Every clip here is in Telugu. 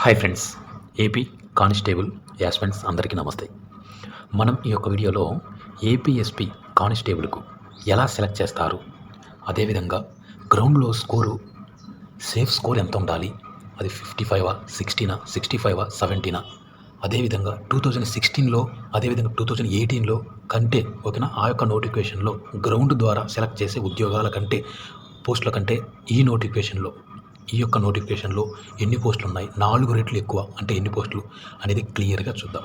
Hi friends AP constable aspirants అందరికీ నమస్తే. మనం ఈ యొక్క వీడియోలో ఏపీఎస్పి కానిస్టేబుల్కు ఎలా సెలెక్ట్ చేస్తారు? అదేవిధంగా గ్రౌండ్లో స్కోరు సేఫ్ స్కోర్ ఎంత ఉండాలి? అది ఫిఫ్టీ ఫైవా సిక్స్టీనా సిక్స్టీ ఫైవా సెవెంటీనా? అదేవిధంగా టూ థౌజండ్ సిక్స్టీన్లో అదేవిధంగా టూ థౌజండ్ ఎయిటీన్లో కంటే ఓకేనా ఆ యొక్క నోటిఫికేషన్లో గ్రౌండ్ ద్వారా సెలెక్ట్ చేసే ఉద్యోగాల కంటే పోస్టుల కంటే ఈ నోటిఫికేషన్లో ఈ యొక్క నోటిఫికేషన్లో ఎన్ని పోస్టులు ఉన్నాయి? నాలుగు రెట్లు ఎక్కువ అంటే ఎన్ని పోస్టులు అనేది క్లియర్గా చూద్దాం.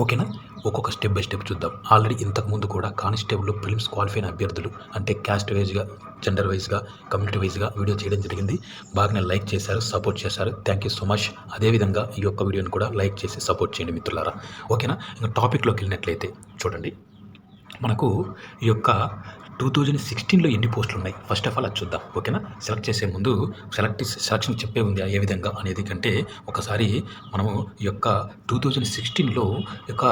ఓకేనా? ఒక్కొక్క స్టెప్ బై స్టెప్ చూద్దాం. ఆల్రెడీ ఇంతకుముందు కూడా కానిస్టేబుల్ ఫిలిమ్స్ క్వాలిఫై అభ్యర్థులు అంటే క్యాస్ట్ వైజ్గా జెండర్ వైజ్గా కమ్యూనిటీ వైజ్గా వీడియో చేయడం జరిగింది. బాగానే లైక్ చేశారు సపోర్ట్ చేశారు. థ్యాంక్ యూ సో మచ్ అదేవిధంగా ఈ యొక్క వీడియోని కూడా లైక్ చేసి సపోర్ట్ చేయండి మిత్రులారా. ఓకేనా? ఇంకా టాపిక్లోకి వెళ్ళినట్లయితే చూడండి. మనకు ఈ యొక్క టూ థౌజండ్ సిక్స్టీన్లో ఎన్ని పోస్టులు ఉన్నాయి ఫస్ట్ ఆఫ్ ఆల్ అది చూద్దాం. ఓకేనా? సెలెక్ట్ చేసే ముందు సెలెక్ట్ సెలక్షన్ చెప్పే ఉంది ఏ విధంగా అనేది కంటే ఒకసారి మనము ఈ యొక్క టూ థౌజండ్ సిక్స్టీన్లో యొక్క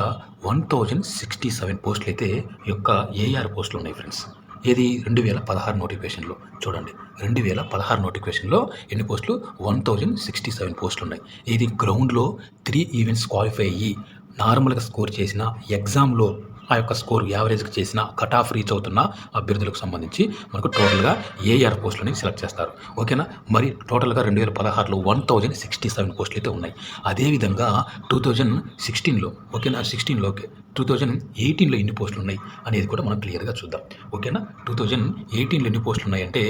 వన్ థౌజండ్ సిక్స్టీ సెవెన్ పోస్టులు అయితే ఈ యొక్క ఏఆర్ పోస్టులు ఉన్నాయి ఫ్రెండ్స్ ఏది? రెండు వేల పదహారు నోటిఫికేషన్లో. చూడండి. రెండు వేల పదహారు నోటిఫికేషన్లో ఎన్ని పోస్టులు? వన్ థౌజండ్ సిక్స్టీ సెవెన్ పోస్టులు ఉన్నాయి ఇది గ్రౌండ్లో త్రీ ఈవెంట్స్ క్వాలిఫై అయ్యి నార్మల్గా స్కోర్ చేసిన ఎగ్జామ్లో ఆ యొక్క స్కోర్ యావరేజ్కి చేసిన కట్ ఆఫ్ రీచ్ అవుతున్న అభ్యర్థులకు సంబంధించి మనకు టోటల్గా ఏఆర్ పోస్టులని సెలెక్ట్ చేస్తారు. ఓకేనా? మరి టోటల్గా రెండు వేల పదహారులో వన్ థౌజండ్ సిక్స్టీ సెవెన్ పోస్టులు అయితే ఉన్నాయి. అదేవిధంగా టూ థౌజండ్ సిక్స్టీన్లో ఓకేనా? సిక్స్టీన్లోకి టూ థౌజండ్ ఎయిటీన్లో ఎన్ని పోస్టులు ఉన్నాయి అనేది కూడా మనం క్లియర్గా చూద్దాం. ఓకేనా? టూ థౌజండ్ ఎయిటీన్లో ఎన్ని పోస్టులు ఉన్నాయంటే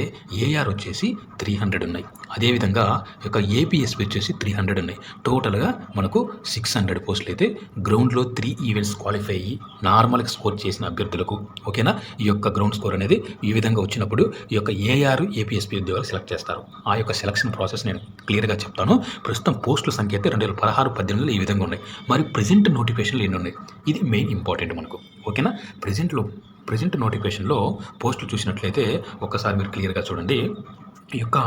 ఏఆర్ వచ్చేసి త్రీ హండ్రెడ్ ఉన్నాయి. అదేవిధంగా ఈ యొక్క ఏపీఎస్పీ వచ్చేసి త్రీ హండ్రెడ్ ఉన్నాయి. టోటల్గా మనకు సిక్స్ హండ్రెడ్ పోస్టులు అయితే గ్రౌండ్లో త్రీ ఈవెంట్స్ క్వాలిఫై అయ్యి నార్మల్గా స్కోర్ చేసిన అభ్యర్థులకు ఓకేనా? ఈ యొక్క గ్రౌండ్ స్కోర్ అనేది ఈ విధంగా వచ్చినప్పుడు ఈ యొక్క ఏఆర్ ఏపీఎస్పీ ఉద్యోగాలు సెలెక్ట్ చేస్తారు. ఆ యొక్క సెలక్షన్ ప్రాసెస్ నేను క్లియర్గా చెప్తాను. ప్రస్తుతం పోస్టుల సంఖ్య అయితే రెండు వేల పదహారు పద్దెనిమిదిలో ఈ విధంగా ఉన్నాయి. మరి ప్రజెంట్ నోటిఫికేషన్లు ఎన్ని ఉన్నాయి? ఇది మెయిన్ ఇంపార్టెంట్ మనకు. ఓకేనా ప్రజెంట్లో ప్రజెంట్ నోటిఫికేషన్లో పోస్టులు చూసినట్లయితే ఒక్కసారి మీరు క్లియర్గా చూడండి. ఈ యొక్క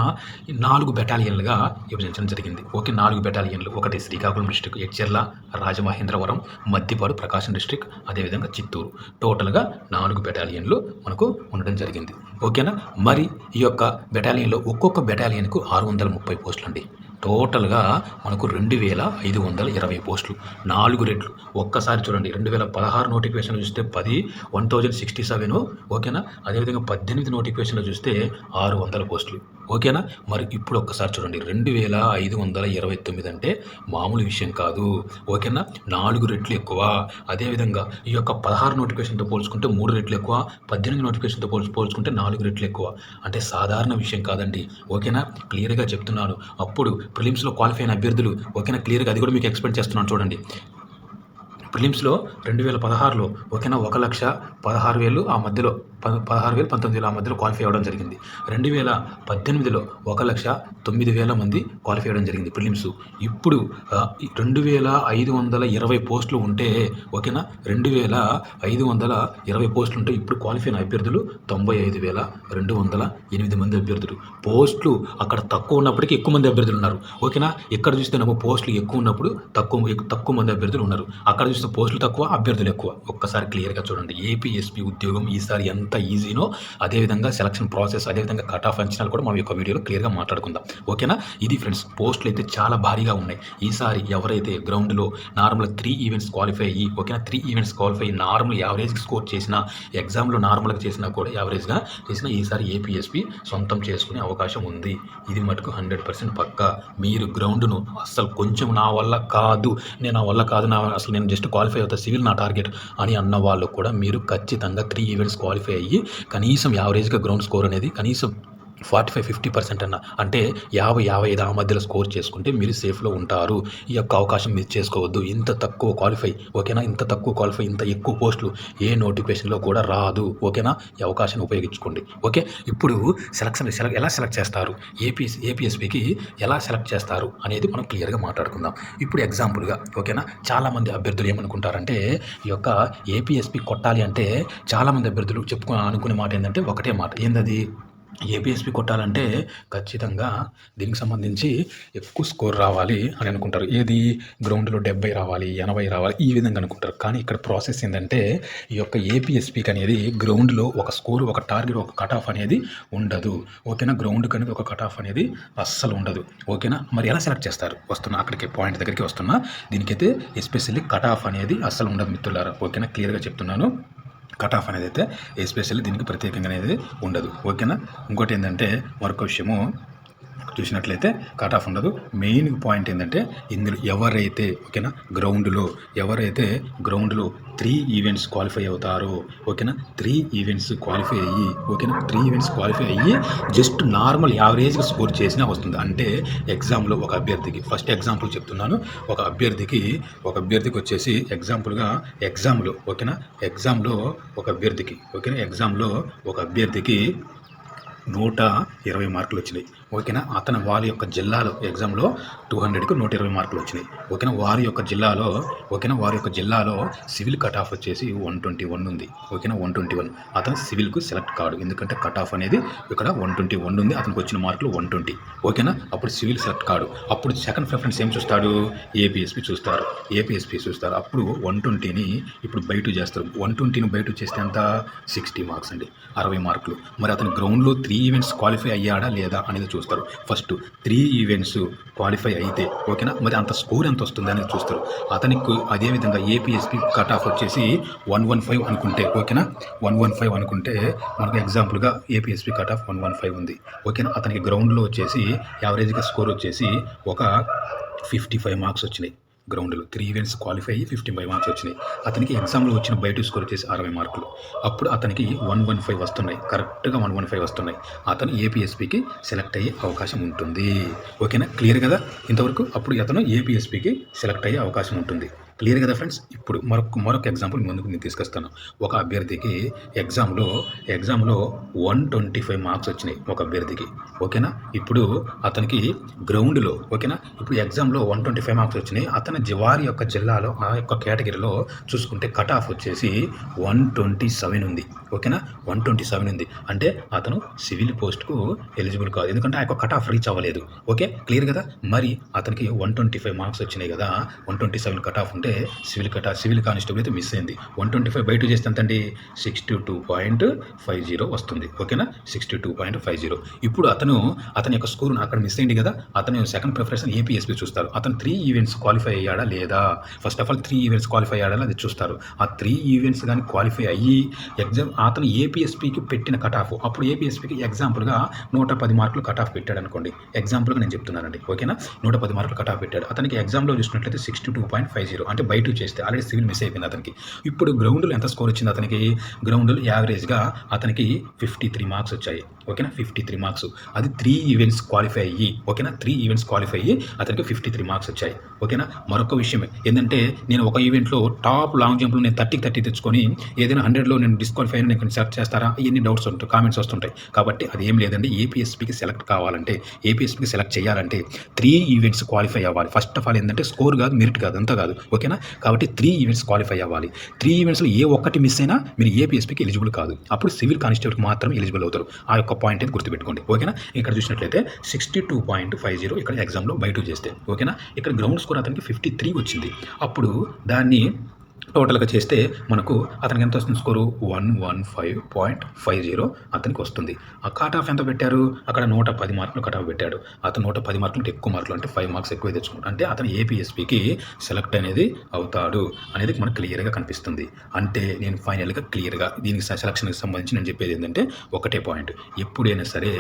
నాలుగు బెటాలియన్లుగా విభజించడం జరిగింది. ఓకే నాలుగు బెటాలియన్లు ఒకటి శ్రీకాకుళం డిస్టిక్ ఎడ్చెర్ల రాజమహేంద్రవరం మద్దిపాడు ప్రకాశం డిస్టిక్ అదేవిధంగా చిత్తూరు. టోటల్గా నాలుగు బెటాలియన్లు మనకు ఉండడం జరిగింది. ఓకేనా మరి ఈ యొక్క బెటాలియన్లో ఒక్కొక్క బెటాలియన్కు ఆరు వందల ముప్పై పోస్టులు అండి. టోటల్గా మనకు రెండు వేల ఐదు వందల ఇరవై పోస్టులు. నాలుగు రెట్లు. ఒక్కసారి చూడండి. రెండు వేల పదహారు నోటిఫికేషన్లు చూస్తే పది వన్ థౌజండ్ సిక్స్టీ సెవెన్. ఓకేనా? అదేవిధంగా పద్దెనిమిది నోటిఫికేషన్లు చూస్తే ఆరు వందల పోస్టులు. ఓకేనా? మరి ఇప్పుడు ఒక్కసారి చూడండి. రెండు వేల ఐదు వందల ఇరవై తొమ్మిది అంటే మామూలు విషయం కాదు. ఓకేనా? నాలుగు రెట్లు ఎక్కువ. అదేవిధంగా ఈ యొక్క పదహారు నోటిఫికేషన్తో పోల్చుకుంటే మూడు రెట్లు ఎక్కువ. పద్దెనిమిది నోటిఫికేషన్తో పోల్చు పోల్చుకుంటే నాలుగు రెట్లు ఎక్కువ. అంటే సాధారణ విషయం కాదండి. ఓకేనా? క్లియర్గా చెప్తున్నాను. అప్పుడు ప్రిలిమ్స్లో క్వాలిఫై అయిన అభ్యర్థులు ఓకేనా? క్లియర్గా అది కూడా మీకు ఎక్స్ప్లెయిన్ చేస్తున్నాను చూడండి. ప్రిలిమ్స్లో రెండు వేల పదహారులో ఓకేనా? ఒక లక్ష పదహారు వేలు ఆ మధ్యలో పదహారు వేల పంతొమ్మిది వేల ఆ మధ్యలో క్వాలిఫై అవ్వడం జరిగింది. రెండు వేల పద్దెనిమిదిలో ఒక లక్ష తొమ్మిది వేల మంది క్వాలిఫై అవ్వడం జరిగింది ప్రిలిమ్స్ ఇప్పుడు రెండు వేల ఐదు వందల ఇరవై పోస్టులు ఉంటే ఓకేనా? రెండు వేల ఐదు వందల ఇరవై పోస్టులు ఉంటే ఇప్పుడు క్వాలిఫై అయిన అభ్యర్థులు తొంభై ఐదు వేల రెండు వందల ఎనిమిది మంది అభ్యర్థులు. పోస్టులు అక్కడ తక్కువ ఉన్నప్పటికీ ఎక్కువ మంది అభ్యర్థులు ఉన్నారు. ఓకేనా? ఇక్కడ చూస్తేనేమో పోస్టులు ఎక్కువ ఉన్నప్పుడు తక్కువ తక్కువ మంది అభ్యర్థులు ఉన్నారు. అక్కడ చూస్తే పోస్టులు తక్కువ అభ్యర్థులు ఎక్కువ. ఒక్కసారి క్లియర్గా చూడండి. ఏపీఎస్పీ ఉద్యోగం ఈసారి ఎంత ఎంత ఈజీనో అదేవిధంగా సెలక్షన్ ప్రాసెస్ అదేవిధంగా కట్ ఆఫ్ అంచనాలు కూడా మనం ఈ యొక్క వీడియోలో క్లియర్గా మాట్లాడుకుందాం. ఓకేనా? ఇది ఫ్రెండ్స్ పోస్టులు అయితే చాలా భారీగా ఉన్నాయి. ఈసారి ఎవరైతే గ్రౌండ్లో నార్మల్ త్రీ ఈవెంట్స్ క్వాలిఫై అయ్యి ఓకేనా? త్రీ ఈవెంట్స్ క్వాలిఫై అయ్యి నార్మల్ యావరేజ్ స్కోర్ చేసిన ఎగ్జామ్లో నార్మల్గా చేసినా కూడా యావరేజ్గా చేసిన ఈసారి ఏపీఎస్పీ సొంతం చేసుకునే అవకాశం ఉంది. ఇది మటుకు హండ్రెడ్ పర్సెంట్ పక్క. మీరు గ్రౌండ్ను అస్సలు కొంచెం నా వల్ల కాదు నేను నా వల్ల కాదు నా అసలు నేను జస్ట్ క్వాలిఫై అవుతా సివిల్ నా టార్గెట్ అని అన్న వాళ్ళు కూడా మీరు ఖచ్చితంగా త్రీ ఈవెంట్స్ క్వాలిఫై అయ్యి కనీసం యావరేజ్గా గ్రౌండ్ స్కోర్ అనేది కనీసం ఫార్టీ ఫైవ్ ఫిఫ్టీ పర్సెంట్ అన్న. అంటే యాభై యాభై ఐదు ఆ మధ్యలో స్కోర్ చేసుకుంటే మీరు సేఫ్లో ఉంటారు. ఈ యొక్క అవకాశం మీరు చేసుకోవద్దు. ఇంత తక్కువ క్వాలిఫై ఓకేనా? ఇంత తక్కువ క్వాలిఫై ఇంత ఎక్కువ పోస్టులు ఏ నోటిఫికేషన్లో కూడా రాదు. ఓకేనా? ఈ అవకాశాన్ని ఉపయోగించుకోండి. ఓకే? ఇప్పుడు సెలక్షన్ సెలెక్ట్ ఎలా సెలెక్ట్ చేస్తారు? ఏపీ ఏపీఎస్పీకి ఎలా సెలెక్ట్ చేస్తారు అనేది మనం క్లియర్గా మాట్లాడుకుందాం. ఇప్పుడు ఎగ్జాంపుల్గా ఓకేనా? చాలామంది అభ్యర్థులు ఏమనుకుంటారంటే ఈ యొక్క ఏపీఎస్పీ కొట్టాలి అంటే చాలామంది అభ్యర్థులు చెప్పుకో అనుకునే మాట ఏంటంటే ఒకటే మాట. ఏందది? ఏపీఎస్పి కొట్టాలంటే ఖచ్చితంగా దీనికి సంబంధించి ఎక్కువ స్కోర్ రావాలి అని అనుకుంటారు. ఏది? గ్రౌండ్లో డెబ్బై రావాలి ఎనభై రావాలి ఈ విధంగా అనుకుంటారు. కానీ ఇక్కడ ప్రాసెస్ ఏంటంటే ఈ యొక్క ఏపీఎస్పీకి అనేది గ్రౌండ్లో ఒక స్కోర్ ఒక టార్గెట్ ఒక కట్ ఆఫ్ అనేది ఉండదు. ఓకేనా? గ్రౌండ్ అనేది ఒక కట్ ఆఫ్ అనేది అస్సలు ఉండదు. ఓకేనా? మరి ఎలా సెలెక్ట్ చేస్తారు? వస్తున్నా అక్కడికి పాయింట్ దగ్గరికి వస్తున్నా దీనికైతే ఎస్పెషల్లీ కట్ ఆఫ్ అనేది అస్సలు ఉండదు మిత్రులారా. ఓకేనా? క్లియర్గా చెప్తున్నాను. కట్ ఆఫ్ అనేది అయితే ఎస్పెషల్లీ దీనికి ప్రత్యేకంగా అనేది ఉండదు. ఓకేనా? ఇంకోటి ఏంటంటే మరొక విషయము చూసినట్లయితే కట్ ఆఫ్ ఉండదు. మెయిన్ పాయింట్ ఏంటంటే ఇందులో ఎవరైతే ఓకేనా గ్రౌండ్లో ఎవరైతే గ్రౌండ్లో త్రీ ఈవెంట్స్ క్వాలిఫై అవుతారో ఓకేనా త్రీ ఈవెంట్స్ క్వాలిఫై అయ్యి ఓకేనా త్రీ ఈవెంట్స్ క్వాలిఫై అయ్యి జస్ట్ నార్మల్ యావరేజ్గా స్కోర్ చేసినా వస్తుంది. అంటే ఎగ్జామ్లో ఒక అభ్యర్థికి ఫస్ట్ ఎగ్జాంపుల్ చెప్తున్నాను. ఒక అభ్యర్థికి ఒక అభ్యర్థికి వచ్చేసి ఎగ్జాంపుల్గా ఎగ్జామ్లో ఓకేనా ఎగ్జామ్లో ఒక అభ్యర్థికి ఓకేనా ఎగ్జామ్లో ఒక అభ్యర్థికి నూట ఇరవై మార్కులు వచ్చినాయి. ఓకేనా? అతను వారి యొక్క జిల్లాలో ఎగ్జామ్లో టూ హండ్రెడ్కి నూట ఇరవై మార్కులు వచ్చినాయి. ఓకేనా? వారి యొక్క జిల్లాలో ఓకేనా? వారి యొక్క జిల్లాలో సివిల్ కట్ ఆఫ్ వచ్చేసి వన్ ట్వంటీ వన్ ఉంది. ఓకేనా? One twenty one. అతను సివిల్కు సెలెక్ట్ కాడు. ఎందుకంటే కట్ ఆఫ్ అనేది ఇక్కడ వన్ ట్వంటీ వన్ ఉంది. అతనికి వచ్చిన మార్కులు వన్ ట్వంటీ. ఓకేనా? అప్పుడు సివిల్ సెలెక్ట్ కాడు. అప్పుడు సెకండ్ ప్రిఫరెన్స్ ఏం చూస్తాడు? ఏపీఎస్పీ చూస్తారు. ఏపీఎస్పీ చూస్తారు. అప్పుడు వన్ ట్వంటీని ఇప్పుడు బయట చేస్తారు. వన్ ట్వంటీని బయట చేస్తే ఎంత? సిక్స్టీ మార్క్స్ అండి. అరవై మార్కులు. మరి అతను గ్రౌండ్లో త్రీ ఈవెంట్స్ క్వాలిఫై అయ్యాడా లేదా అనేది చూస్తారు ఫస్ట్ త్రీ ఈవెంట్స్ క్వాలిఫై అయితే ఓకేనా మరి అంత స్కోర్ ఎంత వస్తుంది అనేది చూస్తారు. అతనికి అదేవిధంగా ఏపీఎస్పీ కట్ ఆఫ్ వచ్చేసి వన్ వన్ ఫైవ్ అనుకుంటే ఓకేనా వన్ వన్ ఫైవ్ అనుకుంటే మనకు ఎగ్జాంపుల్గా APSP cut off one one five ఉంది. ఓకేనా అతనికి గ్రౌండ్లో వచ్చేసి యావరేజ్గా స్కోర్ వచ్చేసి ఒక ఫిఫ్టీ ఫైవ్ మార్క్స్ వచ్చినాయి. గ్రౌండ్లో త్రీ ఈవెంట్స్ క్వాలిఫై అయ్యి ఫిఫ్టీ ఫైవ్ మార్క్స్ వచ్చినాయి. అతనికి ఎగ్జామ్లో వచ్చిన బయట స్కోర్ చేసి అరవై మార్కులు. అప్పుడు అతనికి వన్ వన్ ఫైవ్ వస్తున్నాయి. కరెక్ట్గా వన్ వన్ ఫైవ్ వస్తున్నాయి. అతను ఏపీఎస్పీకి సెలెక్ట్ అయ్యే అవకాశం ఉంటుంది. ఓకేనా క్లియర్ కదా? ఇంతవరకు అప్పుడు అతను ఏపీఎస్పీకి సెలెక్ట్ అయ్యే అవకాశం ఉంటుంది. క్లియర్ కదా ఫ్రెండ్స్ ఇప్పుడు మరొక మరొక ఎగ్జాంపుల్ ముందుకు నేను తీసుకొస్తాను. ఒక అభ్యర్థికి ఎగ్జామ్లో ఎగ్జామ్లో వన్ ట్వంటీ ఫైవ్ మార్క్స్ వచ్చినాయి ఒక అభ్యర్థికి. ఓకేనా ఇప్పుడు అతనికి గ్రౌండ్లో ఓకేనా ఇప్పుడు ఎగ్జామ్లో వన్ ట్వంటీ ఫైవ్ మార్క్స్ వచ్చినాయి. అతని జివారి యొక్క జిల్లాలో ఆ యొక్క కేటగిరీలో చూసుకుంటే కట్ ఆఫ్ వచ్చేసి వన్ ట్వంటీ సెవెన్ ఉంది. ఓకేనా వన్ ట్వంటీ సెవెన్ ఉంది. అంటే అతను సివిల్ పోస్ట్కు ఎలిజిబుల్ కాదు. ఎందుకంటే ఆ యొక్క కట్ ఆఫ్ రీచ్ అవ్వలేదు. ఓకే క్లియర్ కదా? మరి అతనికి వన్ ట్వంటీ ఫైవ్ మార్క్స్ వచ్చినాయి కదా. One twenty seven cut off ఉంది. ఉంటే సివిల్ కట సివిల్ కానిస్టేబుల్ అయితే మిస్ అయింది. వన్ ట్వంటీ ఫైవ్ బయట చేస్తే ఎంతండి? Sixty two point five zero వస్తుంది. ఓకేనా? Sixty two point five zero ఇప్పుడు అతను అతని యొక్క స్కోర్ అక్కడ మిస్ అయింది కదా? అతను సెకండ్ ప్రిఫరెన్స్ ఏపీఎస్పీ చూస్తారు. అతను త్రీ ఈవెంట్స్ క్వాలిఫై అయ్యాడా లేదా? First of all three events qualify అయ్యాడా అది చూస్తారు. ఆ త్రీ ఈవెంట్స్ కానీ క్వాలిఫై అయ్యి ఎగ్జామ్ అతను ఏపీఎస్పీకి పెట్టిన కట్ ఆఫ్ అప్పుడు ఏపీఎస్పీకి ఎగ్జాంపుల్గా నూట పది మార్కులు కట్ ఆఫ్ పెట్టాడు అనుకోండి. ఎగ్జాంపుల్గా నేను చెప్తున్నానండి. ఓకేనా? నూట పది మార్కులు కట్ ఆఫ్ పెట్టాడు. అతనికి ఎగ్జామ్లో చూసినట్లయితే sixty two point five zero అంటే బయట చేస్తే ఆల్రెడీ సివిల్ మిస్ అయిపోయింది అతనికి. ఇప్పుడు గ్రౌండ్లో ఎంత స్కోర్ వచ్చింది అతనికి? గ్రౌండ్లో యావరేజ్గా అతనికి ఫిఫ్టీ త్రీ మార్క్స్ వచ్చాయి. ఓకేనా? ఫిఫ్టీ త్రీ మార్క్స్ అది త్రీ ఈవెంట్స్ క్వాలిఫై అయ్యి ఓకేనా? త్రీ ఈవెంట్స్ క్వాలిఫై అయ్యి అతనికి ఫిఫ్టీ త్రీ మార్క్స్ వచ్చాయి. ఓకేనా? మరొక విషయం ఏంటంటే నేను ఒక ఈవెంట్లో టాప్ లాంగ్ జంప్లో నేను థర్టీకి థర్టీ తెచ్చుకొని ఏదైనా హండ్రెడ్లో నేను డిస్క్వాలిఫై అయిన నేను సెలెక్ట్ చేస్తారా? ఇవన్నీ డౌట్స్ ఉంటాయి కామెంట్స్ వస్తుంటాయి. కాబట్టి అది ఏం లేదండి. ఏపీఎస్పీకి సెలెక్ట్ కావాలంటే ఏపీఎస్పీకి సెలెక్ట్ చేయాలంటే త్రీ ఈవెంట్స్ క్వాలిఫై అవ్వాలి. ఫస్ట్ ఆఫ్ ఆల్ ఏంటంటే స్కోర్ కాదు మెరిట్ కాదు అంతా కాదు. ఓకేనా? కాబట్టి త్రీ ఈవెంట్స్ క్వాలిఫై అవ్వాలి. త్రీ ఈవెంట్స్లో ఏ ఒక్కటి మిస్ అయినా మీరు ఏపీఎస్పీకి ఎలిజిబుల్ కాదు. అప్పుడు సివిల్ కానిస్టేబుల్కి మాత్రం ఎలిజిబుల్ అవుతారు. ఆ యొక్క పాయింట్ అయితే గుర్తుపెట్టుకోండి. ఓకేనా? ఇక్కడ చూసినట్లయితే sixty two point five zero ఇక్కడ ఎగ్జామ్లో బయట చేస్తే. ఓకేనా? ఇక్కడ గ్రౌండ్ స్కోర్ అతనికి ఫిఫ్టీ త్రీ వచ్చింది. అప్పుడు దాన్ని టోటల్గా చేస్తే మనకు అతనికి ఎంత వస్తుంది score? One one five point five zero అతనికి వస్తుంది. ఆ కట్ ఆఫ్ ఎంత పెట్టారు? అక్కడ నూట పది మార్కులు కట్ ఆఫ్ పెట్టాడు. అతను నూట పది మార్కులు అంటే ఎక్కువ మార్కులు అంటే ఫైవ్ మార్క్స్ ఎక్కువ తెచ్చుకుంటాడు అంటే అతను ఏపీఎస్పీకి సెలెక్ట్ అనేది అవుతాడు అనేది మనకు క్లియర్గా కనిపిస్తుంది. అంటే నేను ఫైనల్గా క్లియర్గా దీనికి సెలక్షన్కి సంబంధించి నేను చెప్పేది ఏంటంటే ఒకటే పాయింట్. ఎప్పుడైనా సరే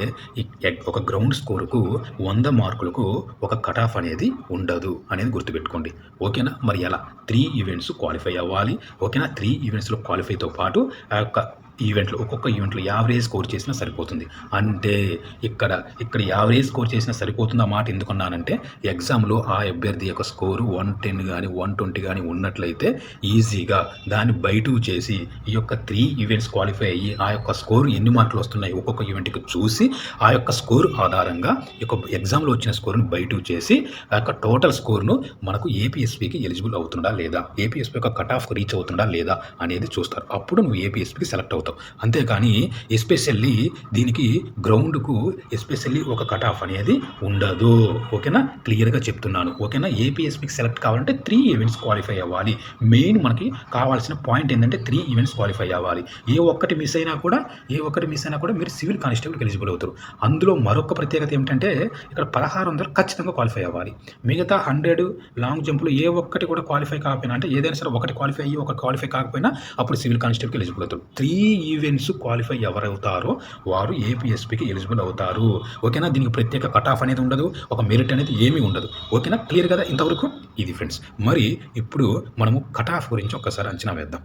ఒక గ్రౌండ్ స్కోరుకు వంద మార్కులకు ఒక కట్ ఆఫ్ అనేది ఉండదు అనేది గుర్తుపెట్టుకోండి. ఓకేనా? మరి ఎలా? త్రీ ఈవెంట్స్ క్వాలిఫై అవ్వాలి. ఓకేనా? త్రీ ఈవెంట్స్లో క్వాలిఫైతో పాటు ఆ యొక్క ఈవెంట్లు ఒక్కొక్క ఈవెంట్లో యావరేజ్ స్కోర్ చేసినా సరిపోతుంది. అంటే ఇక్కడ ఇక్కడ యావరేజ్ స్కోర్ చేసినా సరిపోతుంది ఆ మాట ఎందుకున్నానంటే ఎగ్జామ్లో ఆ అభ్యర్థి యొక్క స్కోరు వన్ టెన్ కానీ వన్ ట్వంటీ కానీ ఉన్నట్లయితే ఈజీగా దాన్ని బయటకు చేసి ఈ యొక్క త్రీ ఈవెంట్స్ క్వాలిఫై అయ్యి ఆ యొక్క స్కోర్ ఎన్ని మార్కులు వస్తున్నాయి ఒక్కొక్క ఈవెంట్కి చూసి ఆ యొక్క స్కోర్ ఆధారంగా ఈ యొక్క ఎగ్జామ్లో వచ్చిన స్కోర్ను బయటకు చేసి ఆ యొక్క టోటల్ స్కోర్ను మనకు ఏపీఎస్పీకి ఎలిజిబుల్ అవుతుందా లేదా? ఏపీఎస్పీ యొక్క కట్ ఆఫ్ రీచ్ అవుతుందా లేదా అనేది చూస్తారు. అప్పుడు నువ్వు ఏపీఎస్పీకి సెలెక్ట్ అవుతుంది అవుతావు అంతేకాని ఎస్పెషల్లీ దీనికి గ్రౌండ్కు ఎస్పెషల్లీ ఒక కట్ ఆఫ్ అనేది ఉండదు. ఓకేనా? క్లియర్గా చెప్తున్నాను. ఓకేనా? ఏపీఎస్పీకి సెలెక్ట్ కావాలంటే త్రీ ఈవెంట్స్ క్వాలిఫై అవ్వాలి. మెయిన్ మనకి కావాల్సిన పాయింట్ ఏంటంటే త్రీ ఈవెంట్స్ క్వాలిఫై అవ్వాలి. ఏ ఒక్కటి మిస్ అయినా కూడా ఏ ఒక్కటి మిస్ అయినా కూడా మీరు సివిల్ కానిస్టేబుల్కి ఎలిజిబుల్ అవుతారు. అందులో మరొక ప్రత్యేకత ఏమిటంటే ఇక్కడ పదహారు వందలు ఖచ్చితంగా క్వాలిఫై అవ్వాలి. మిగతా హండ్రెడ్ లాంగ్ జంప్లు ఏ ఒక్కటి కూడా క్వాలిఫై కాకపోయినా అంటే ఏదైనా సరే ఒకటి క్వాలిఫై అయ్యి ఒక క్వాలిఫై కాకపోయినా అప్పుడు సివిల్ కానిస్టేబుల్కి ఎలిజిబుల్ అవుతారు. త్రీ ఈవెంట్స్ క్వాలిఫై ఎవరవుతారో వారు ఏపీఎస్పీకి ఎలిజిబుల్ అవుతారు. ఓకేనా? దీనికి ప్రత్యేక కట్ ఆఫ్ అనేది ఉండదు. ఒక మెరిట్ అనేది ఏమీ ఉండదు. ఓకేనా? క్లియర్ కదా ఇంతవరకు? ఇది ఫ్రెండ్స్. మరి ఇప్పుడు మనము కట్ ఆఫ్ గురించి ఒక్కసారి అంచనా వేద్దాం.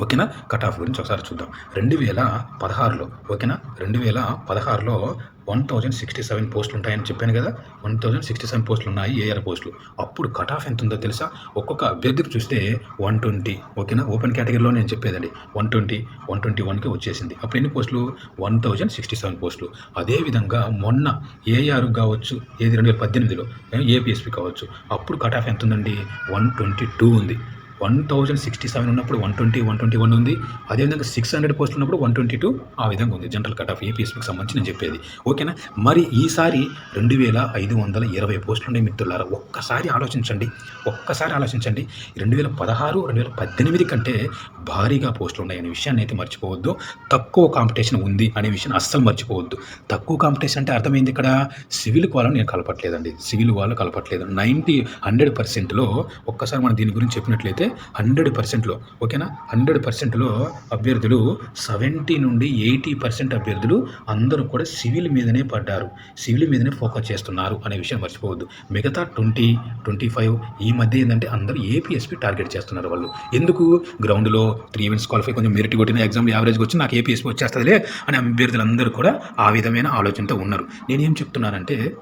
ఓకేనా? కట్ ఆఫ్ గురించి ఒకసారి చూద్దాం. రెండు వేల పదహారులో ఓకేనా? రెండు వేల పదహారులో వన్ థౌజండ్ సిక్స్టీ సెవెన్ పోస్టులు ఉంటాయని చెప్పాను కదా. వన్ థౌజండ్ సిక్స్టీ సెవెన్ పోస్టులు ఉన్నాయి ఏఆర్ పోస్టులు అప్పుడు కట్ ఆఫ్ ఎంత ఉందో తెలుసా? ఒక్కొక్క అభ్యర్థికి చూస్తే వన్ ట్వంటీ ఓకేనా ఓపెన్ కేటగిరీలో నేను చెప్పేదండి. వన్ ట్వంటీ వన్ ట్వంటీ వన్కి వచ్చేసింది. అప్పుడు ఎన్ని పోస్టులు వన్ థౌజండ్ సిక్స్టీ సెవెన్ పోస్టులు అదేవిధంగా మొన్న ఏఆర్ కావచ్చు ఏది? రెండు వేల పద్దెనిమిదిలో ఏపీఎస్పీ కావచ్చు. అప్పుడు కట్ ఆఫ్ ఎంత ఉందండి? వన్ ట్వంటీ టూ ఉంది. వన్ థౌజండ్ సిక్స్టీ సెవెన్ ఉన్నప్పుడు one twenty one twenty one ఉంది. అదేవిధంగా సిక్స్ హండ్రెడ్ పోస్ట్ ఉన్నప్పుడు వన్ ట్వంటీ టూ ఆ విధంగా ఉంది. జనరల్ కట్ ఆఫ్ ఏపీఎస్పీకి సంబంధించి నేను చెప్పేది. ఓకేనా? మరి ఈసారి రెండు వేల ఐదు వందల ఇరవై పోస్టులు ఉన్నాయి మిత్రులారా. ఒక్కసారి ఆలోచించండి. ఒక్కసారి ఆలోచించండి. రెండు వేల పదహారు రెండు వేల పద్దెనిమిది కంటే భారీగా పోస్టులు అనే విషయాన్ని అయితే మర్చిపోవద్దు. తక్కువ కాంపిటీషన్ ఉంది అనే విషయాన్ని అస్సలు మర్చిపోవద్దు. తక్కువ కాంపిటీషన్ అంటే అర్థమైంది ఇక్కడ? సివిల్ వాళ్ళని నేను కలపట్లేదండి. సివిల్ వాళ్ళు కలపట్లేదు. నైంటీ హండ్రెడ్ పర్సెంట్లో ఒక్కసారి మనం దీని గురించి చెప్పినట్లయితే హండ్రెడ్ పర్సెంట్లో ఓకేనా? హండ్రెడ్ పర్సెంట్లో అభ్యర్థులు సెవెంటీ నుండి ఎయిటీ పర్సెంట్ అభ్యర్థులు అందరూ కూడా సివిల్ మీదనే పడ్డారు. సివిల్ మీదనే ఫోకస్ చేస్తున్నారు అనే విషయం మర్చిపోవద్దు. మిగతా ట్వంటీ ట్వంటీ ఫైవ్ ఈ మధ్య ఏంటంటే అందరూ ఏపీఎస్పీ టార్గెట్ చేస్తున్నారు వాళ్ళు. ఎందుకు? గ్రౌండ్లో త్రీ ఈవెంట్స్ క్వాలిఫై కొంచెం మెరిట్ కొట్టిన ఎగ్జామ్ యావరేజ్కి వచ్చి నాకు ఏపీఎస్పీ వచ్చేస్తుందిలే అని అభ్యర్థులందరూ కూడా ఆ విధమైన ఆలోచనతో ఉన్నారు. నేనేం చెప్తున్నానంటే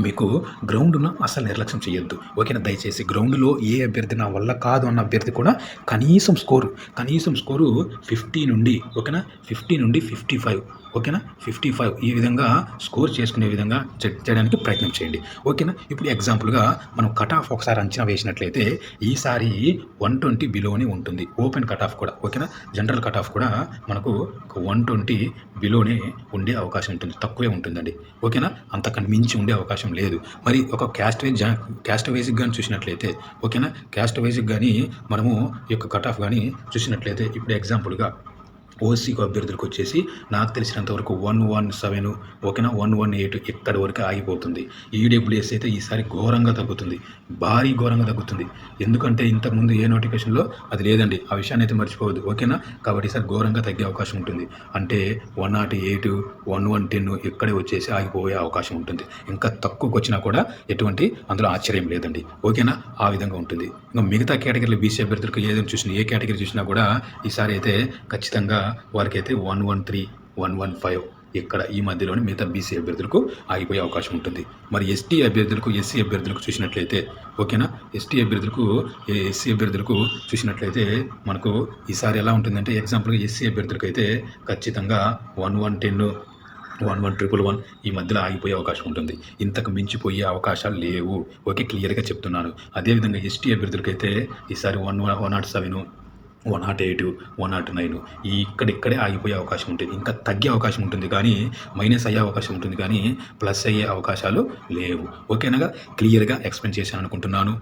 మీకు గ్రౌండ్ను అసలు నిర్లక్ష్యం చేయొద్దు ఓకేనా? దయచేసి గ్రౌండ్లో ఏ అభ్యర్థి నా వల్ల కాదు అన్న అభ్యర్థి కూడా కనీసం స్కోరు కనీసం స్కోరు ఫిఫ్టీ నుండి ఓకేనా? ఫిఫ్టీ నుండి ఫిఫ్టీ ఫైవ్. ఓకేనా? ఫిఫ్టీ ఫైవ్ ఈ విధంగా స్కోర్ చేసుకునే విధంగా చెక్ చేయడానికి ప్రయత్నం చేయండి. ఓకేనా? ఇప్పుడు ఎగ్జాంపుల్గా మనం కట్ ఆఫ్ ఒకసారి అంచనా వేసినట్లయితే ఈసారి వన్ ట్వంటీ బిలోనే ఉంటుంది. ఓపెన్ కట్ ఆఫ్ కూడా ఓకేనా? జనరల్ కట్ ఆఫ్ కూడా మనకు వన్ ట్వంటీ బిలోనే ఉండే అవకాశం ఉంటుంది. తక్కువే ఉంటుందండి. ఓకేనా? అంతకంటే మించి ఉండే అవకాశం లేదు. మరి ఒక క్యాస్ట్ వైజ్ క్యాస్ట్ వైజ్కి కానీ చూసినట్లయితే ఓకేనా? క్యాస్ట్ వైజ్కి కానీ మనము ఈ యొక్క కట్ ఆఫ్ కానీ చూసినట్లయితే ఇప్పుడు ఎగ్జాంపుల్గా ఓసీ అభ్యర్థులకు వచ్చేసి నాకు తెలిసినంత వరకు వన్ వన్ సెవెన్ ఓకేనా? వన్ వన్ ఎయిట్ ఇక్కడి వరకు ఆగిపోతుంది. ఈడబ్ల్యూఎస్ అయితే ఈసారి ఘోరంగా తగ్గుతుంది. భారీ ఘోరంగా తగ్గుతుంది. ఎందుకంటే ఇంతకుముందు ఏ నోటిఫికేషన్లో అది లేదండి. ఆ విషయాన్ని అయితే మర్చిపోవద్దు. ఓకేనా? కాబట్టి ఈసారి ఘోరంగా తగ్గే అవకాశం ఉంటుంది. అంటే one nought eight one one ten ఇక్కడే వచ్చేసి ఆగిపోయే అవకాశం ఉంటుంది. ఇంకా తక్కువకి వచ్చినా కూడా ఎటువంటి అందులో ఆశ్చర్యం లేదండి. ఓకేనా? ఆ విధంగా ఉంటుంది. ఇంకా మిగతా కేటగిరీలో బీసీ అభ్యర్థులకు ఏదైనా చూసినా ఏ కేటగిరీ చూసినా కూడా ఈసారి అయితే ఖచ్చితంగా వారికి అయితే one one three one one five ఇక్కడ ఈ మధ్యలోనే మిగతా బీసీ అభ్యర్థులకు ఆగిపోయే అవకాశం ఉంటుంది. మరి ఎస్టీ అభ్యర్థులకు ఎస్సీ అభ్యర్థులకు చూసినట్లయితే ఓకేనా? ఎస్టీ అభ్యర్థులకు ఎస్సీ అభ్యర్థులకు చూసినట్లయితే మనకు ఈసారి ఎలా ఉంటుందంటే ఎగ్జాంపుల్గా ఎస్సీ అభ్యర్థులకు అయితే ఖచ్చితంగా one one ten one one triple one ఈ మధ్యలో ఆగిపోయే అవకాశం ఉంటుంది. ఇంతకు మించిపోయే అవకాశాలు లేవు. ఓకే క్లియర్గా చెప్తున్నాను. అదేవిధంగా ఎస్టీ అభ్యర్థులకైతే ఈసారి one one nought seven one nought eight one nought nine ఈ ఇక్కడిక్కడే ఆగిపోయే అవకాశం ఉంటుంది. ఇంకా తగ్గే అవకాశం ఉంటుంది కానీ మైనస్ అయ్యే అవకాశం ఉంటుంది కానీ ప్లస్ అయ్యే అవకాశాలు లేవు. ఓకేనగా క్లియర్గా ఎక్స్ప్లెయిన్ చేశాను అనుకుంటున్నాను.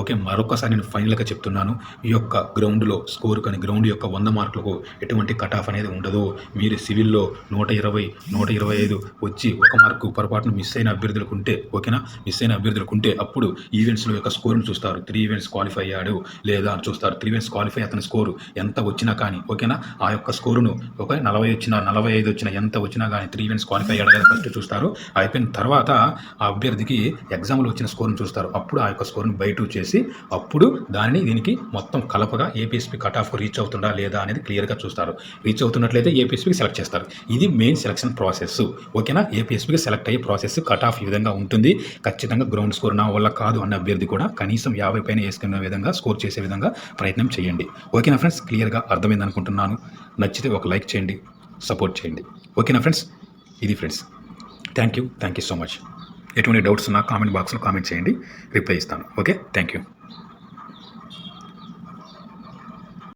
ఓకే మరొకసారి నేను ఫైనల్గా చెప్తున్నాను. ఈ యొక్క గ్రౌండ్లో స్కోర్ కానీ గ్రౌండ్ యొక్క వంద మార్కులకు ఎటువంటి కట్ ఆఫ్ అనేది ఉండదు. మీరు సివిల్లో నూట ఇరవై నూట ఇరవై ఐదు వచ్చి ఒక మార్కు పొరపాటున మిస్ అయిన అభ్యర్థులకు ఉంటే ఓకేనా? మిస్ అయిన అభ్యర్థులకు ఉంటే అప్పుడు ఈవెంట్స్లో యొక్క స్కోర్ను చూస్తారు. త్రీ ఈవెంట్స్ క్వాలిఫై అయ్యాడు లేదా అని చూస్తారు. త్రీ ఈవెంట్స్ క్వాలిఫై అతని స్కోర్ ఎంత వచ్చినా కానీ ఓకేనా? ఆ యొక్క స్కోరును ఒక నలభై వచ్చినా నలభై ఐదు వచ్చినా ఎంత వచ్చినా కానీ త్రీ ఈవెంట్స్ క్వాలిఫై అయ్యాడు ఫస్ట్ చూస్తారు. అయిపోయిన తర్వాత ఆ అభ్యర్థికి ఎగ్జామ్లో వచ్చిన స్కోర్ను చూస్తారు. అప్పుడు ఆ యొక్క స్కోర్ను బయట చేసి అప్పుడు దానిని దీనికి మొత్తం కలపగా ఏపీఎస్పీ కట్ ఆఫ్ రీచ్ అవుతుందా లేదా అనేది క్లియర్గా చూస్తారు. రీచ్ అవుతున్నట్లయితే ఏపీఎస్పీకి సెలెక్ట్ చేస్తారు. ఇది మెయిన్ సెలక్షన్ ప్రాసెస్ ఓకేనా? ఏపీఎస్పీకి సెలెక్ట్ అయ్యే ప్రాసెస్ కట్ ఆఫ్ ఈ విధంగా ఉంటుంది. ఖచ్చితంగా గ్రౌండ్ స్కోర్ నా వల్ల కాదు అన్న అభ్యర్థి కూడా కనీసం యాభై పైన వేసుకునే విధంగా స్కోర్ చేసే విధంగా ప్రయత్నం చేయండి. ఓకే ఓకేనా ఫ్రెండ్స్? క్లియర్గా అర్థమైంది అనుకుంటున్నాను. నచ్చితే ఒక లైక్ చేయండి సపోర్ట్ చేయండి. ఓకేనా ఫ్రెండ్స్? ఇది friends. Thank you thank you so much ఎటువంటి డౌట్స్ ఉన్నా కామెంట్ బాక్స్లో కామెంట్ చేయండి. రిప్లై ఇస్తాను. ఓకే? Thank you